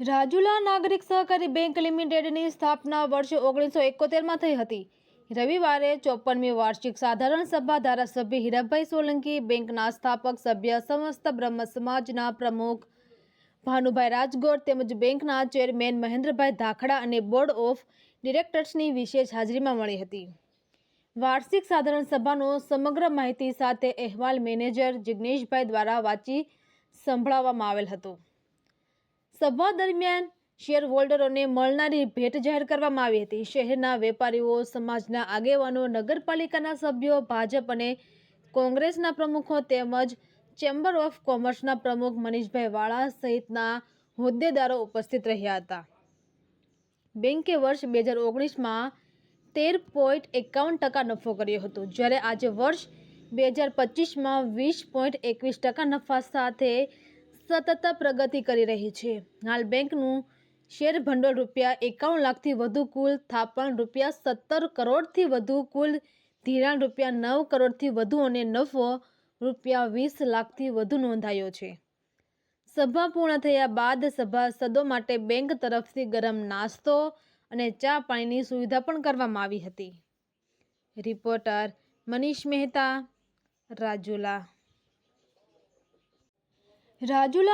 રાજુલા નાગરિક સહકારી બેંક લિમિટેડની સ્થાપના વર્ષ ઓગણીસો એકોતેરમાં થઈ હતી. રવિવારે ચોપનમી વાર્ષિક સાધારણ સભા ધારાસભ્ય હીરાભાઈ સોલંકી, બેંકના સ્થાપક સભ્ય સમસ્ત બ્રહ્મ સમાજના પ્રમુખ ભાનુભાઈ રાજગોર તેમજ બેંકના ચેરમેન મહેન્દ્રભાઈ ધાખડા અને બોર્ડ ઓફ ડિરેક્ટર્સની વિશેષ હાજરીમાં મળી હતી. વાર્ષિક સાધારણ સભાનો સમગ્ર માહિતી સાથે અહેવાલ મેનેજર જિગ્નેશભાઈ દ્વારા વાંચી સંભળાવવામાં આવેલ હતો. સભા દરમિયાન શેરહોલ્ડરોને મળનારી ભેટ જાહેર કરવામાં આવી હતી. શહેરના વેપારીઓ, સમાજના આગેવાનો, નગરપાલિકાના સભ્યો, ભાજપ અને કોંગ્રેસના પ્રમુખો તેમજ ચેમ્બર ઓફ કોમર્સના પ્રમુખ મનીષભાઈ વાળા સહિતના હોદ્દેદારો ઉપસ્થિત રહ્યા હતા. બેન્કે વર્ષ બે હજાર ઓગણીસમાં તેર પોઈન્ટ એકાવન ટકા નફો કર્યો હતો. જ્યારે આજે વર્ષ બે હજાર પચીસમાં વીસ પોઈન્ટ એકવીસ ટકા નફા સાથે સતત પ્રગતિ કરી રહી છે. હાલ બેંકનું શેર ભંડોળ રૂપિયા એકાવન લાખથી વધુ, કુલ થાપણ રૂપિયા સત્તર કરોડથી વધુ, કુલ ધિરાણ રૂપિયા નવ કરોડથી વધુ અને નફો રૂપિયા વીસ લાખથી વધુ નોંધાયો છે. સભા પૂર્ણ થયા બાદ સભાસદો માટે બેંક તરફથી ગરમ નાસ્તો અને ચા પાણીની સુવિધા પણ કરવામાં આવી હતી. રિપોર્ટર મનીષ મહેતા, રાજુલા. રાજુલા